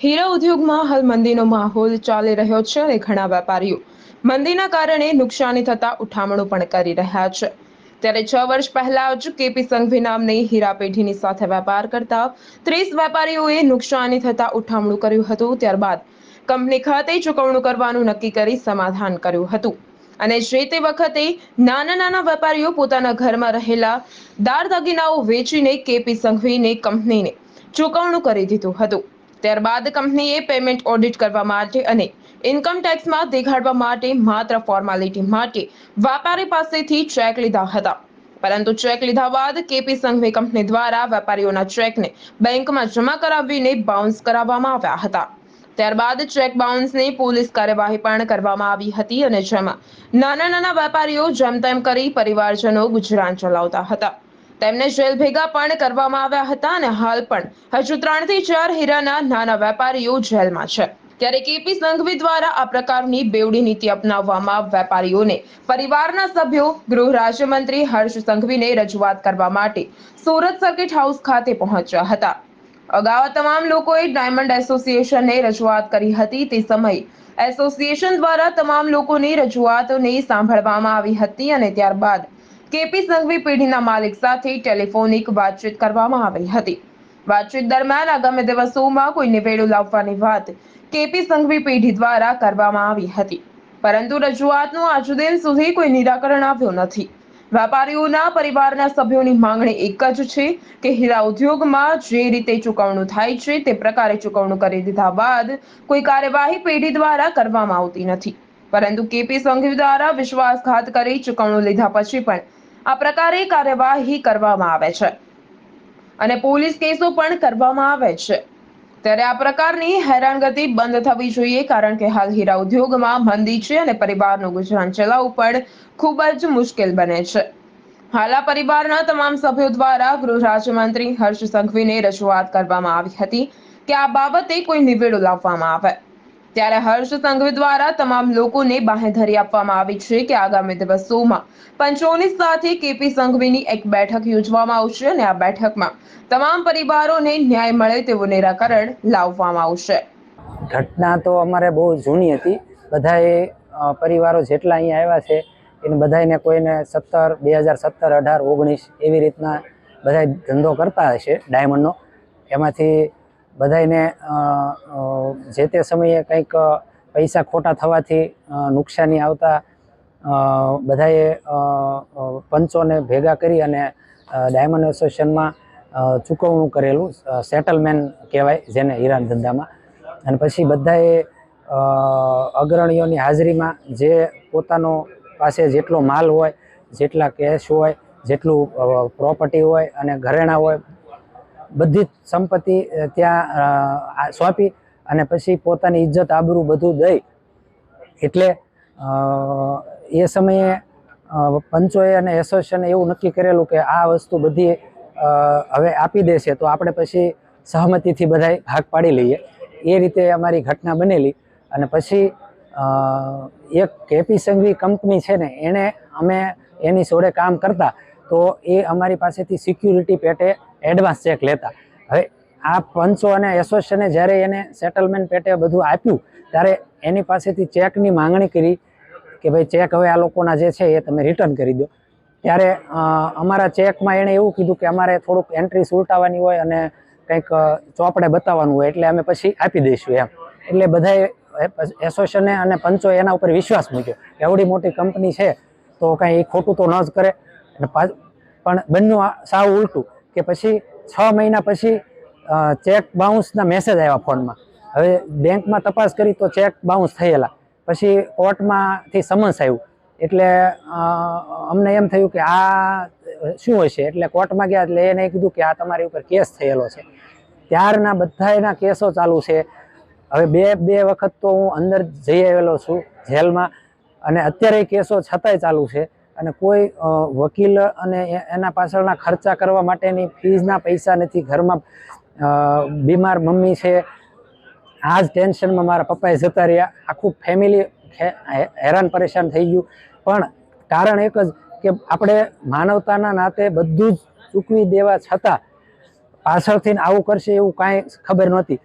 હીરા ઉદ્યોગમાં હાલ મંદીનો માહોલ ચાલી રહ્યો છે અને ઘણા વેપારીઓ મંદીના કારણે નુકસાની થતા ઉઠામણો પણ કરી રહ્યા છે. ત્યારે છ વર્ષ પહેલા જ કેપી સંઘવી નામની હીરા પેઢીની સાથે વેપાર કરતા ત્રીસ વેપારીઓએ નુકસાની થતા ઉઠામણું કર્યું હતું. ત્યારબાદ કંપની ખાતે ચૂકવણું કરવાનું નક્કી કરી સમાધાન કર્યું હતું. અને જે તે વખતે નાના નાના વેપારીઓ પોતાના ઘરમાં રહેલા દાર દાગીનાઓ વેચીને કેપી સંઘવીને કંપનીને ચૂકવણું કરી દીધું હતું. ત્યારબાદ કંપનીએ પેમેન્ટ ઓડિટ કરવા માટે અને ઇન્કમ ટેક્સમાં દેખાડવા માટે માત્ર ફોર્માલિટી માટે વેપારી પાસેથી ચેક લીધા હતા. પરંતુ ચેક લીધા બાદ કેપી સંઘવી કંપની દ્વારા વેપારીઓના ચેકને બેંકમાં જમા કરાવીને બાઉન્સ કરાવવામાં આવ્યા હતા. ત્યારબાદ ચેક બાઉન્સની પોલીસ કાર્યવાહી પણ કરવામાં આવી હતી અને જેમાં નાના નાના વેપારીઓ જેમ તેમ કરી પરિવારજનો ગુજરાન ચલાવતા હતા. તેમને જેલ ભેગા પણ કરવામાં આવ્યા હતા અને હાલ પણ હજુ ત્રણથી ચાર હીરાના નાના વેપારીઓ જેલમાં છે. ત્યારે કેપી સંઘવી દ્વારા આ પ્રકારની બેવડી નીતિ અપનાવવામાં વેપારીઓને પરિવારના સભ્યો, ગૃહ રાજ્યમંત્રી હર્ષ સંઘવીને રજૂઆત કરવા માટે સુરત સર્કિટ હાઉસ ખાતે પહોંચ્યા હતા. અગાઉ તમામ લોકોએ ડાયમંડ એસોસિએશનને રજૂઆત કરી હતી. તે સમયે એસોસિએશન દ્વારા તમામ લોકોની રજૂઆતોને સાંભળવામાં આવી હતી અને ત્યારબાદ કેપી સંઘવી પેઢીના માલિક સાથે ટેલિફોનિક વાતચીત કરવામાં આવી હતી. વાતચીત દરમિયાન આગામી દિવસોમાં કોઈ નિવેડો લાવવાની વાત કેપી સંઘવી પેઢી દ્વારા કરવામાં આવી હતી. પરંતુ રજૂઆતનું આજ દિન સુધી કોઈ નિરાકરણ આવ્યું નથી. વેપારીઓના પરિવારના સભ્યોની માંગણી એક જ છે કે હીરા ઉદ્યોગમાં જે રીતે ચૂકવણું થાય છે તે પ્રકારે ચૂકવણું કરી દીધા બાદ કોઈ કાર્યવાહી પેઢી દ્વારા કરવામાં આવતી નથી. પરંતુ કેપી સંઘવી દ્વારા વિશ્વાસઘાત કરી ચૂકવણું લીધા પછી પણ આ પ્રકારે કાર્યવાહી કરવામાં આવે છે. અને પોલીસ કેસો પણ કરવામાં આવે છે. ત્યારે આ પ્રકારની હેરાનગતિ બંધ થવી જોઈએ, કારણ કે હાલ હીરા ઉદ્યોગમાં મંદી છે અને પરિવારનું ગુજરાન ચલાવવું પણ ખૂબ જ મુશ્કેલ બને છે. હાલ આ પરિવારના તમામ સભ્યો દ્વારા ગૃહ રાજ્યમંત્રી હર્ષ સંઘવીને રજૂઆત કરવામાં આવી હતી કે આ બાબતે કોઈ નિવેડો લાવવામાં આવે. ત્યારે હર્ષ સંઘવી દ્વારા તમામ લોકોને બાંહેધરી આપવામાં આવી છે કે આગામી દિવસોમાં પંચોની સાથે કેપી સંઘવીની એક બેઠક યોજવામાં આવશે અને આ બેઠકમાં તમામ પરિવારોને ન્યાય મળે તેવું નિરાકરણ લાવવામાં આવશે. ઘટના તો અમારે બહુ જૂની હતી. બધાએ પરિવારો જેટલા અહીંયા આવ્યા છે, એને બધાને કોઈને સત્તર, બે હજાર સત્તર, અઢાર, ઓગણીસ એવી રીતના બધા ધંધો કરતા હશે, ડાયમંડનો. એમાંથી બધાને જે તે સમયે કંઈક પૈસા ખોટા થવાથી નુકસાની આવતા બધાએ પંચોને ભેગા કરી અને ડાયમંડ એસોસિએશનમાં ચૂકવણું કરેલું સેટલમેન્ટ કહેવાય જેને હીરાન ધંધામાં. અને પછી બધાએ અગ્રણીઓની હાજરીમાં જે પોતાનો પાસે જેટલો માલ હોય, જેટલા કેશ હોય, જેટલું પ્રોપર્ટી હોય અને ઘરેણાં હોય બધી જ સંપત્તિ ત્યાં સોંપી અને પછી પોતાની ઇજ્જત, આબરૂ બધું દઈ. એટલે એ સમયે પંચોએ અને એસોસિએશને એવું નક્કી કરેલું કે આ વસ્તુ બધી હવે આપી દેશે તો આપણે પછી સહમતિથી બધાય ભાગ પાડી લઈએ. એ રીતે અમારી ઘટના બનેલી. અને પછી એક કેપી સંઘવી કંપની છે ને, એણે અમે એની જોડે કામ કરતા. તો એ અમારી પાસેથી સિક્યુરિટી પેટે એડવાન્સ ચેક લેતા. હવે આ પંચો અને એસોસિએશને જ્યારે એને સેટલમેન્ટ પેટે બધું આપ્યું, ત્યારે એની પાસેથી ચેકની માંગણી કરી કે ભાઈ ચેક હવે આ લોકોના જે છે એ તમે રિટર્ન કરી દો. ત્યારે અમારા ચેકમાં એણે એવું કીધું કે અમારે થોડુંક એન્ટ્રી સુલટાવવાની હોય અને કંઈક ચોપડે બતાવવાનું હોય એટલે અમે પછી આપી દઈશું એમ. એટલે બધાએ એસોસિએશને અને પંચો એના ઉપર વિશ્વાસ મૂક્યો એવડી મોટી કંપની છે, તો કાંઈ એ ખોટું તો ન જ કરે. અને પણ બન્યું સાવ ઉલટું કે પછી છ મહિના પછી ચેક બાઉન્સના મેસેજ આવ્યા ફોનમાં. હવે બેંકમાં તપાસ કરી તો ચેક બાઉન્સ થયેલા. પછી કોર્ટમાંથી સમન્સ આવ્યું. એટલે અમને એમ થયું કે આ શું હશે? એટલે કોર્ટમાં ગયા એટલે એને કીધું કે આ તમારી ઉપર કેસ થયેલો છે. ત્યારના બધા એના કેસો ચાલુ છે. હવે બે બે વખત તો હું અંદર જઈ આવેલો છું જેલમાં. અને અત્યારે કેસો છતાંય ચાલુ છે. અને કોઈ વકીલ અને એના પાછળના ખર્ચા કરવા માટેની ફીઝના પૈસા નથી. ઘરમાં બીમાર મમ્મી છે. આ જ ટેન્શનમાં મારા પપ્પાએ જતા રહ્યા. આખું ફેમિલી હેરાન પરેશાન થઈ ગયું. પણ કારણ એક જ કે આપણે માનવતાના નાતે બધું જ ચૂકવી દેવા છતાં પાછળથી આવું કરશે એવું કાંઈ ખબર નહોતી.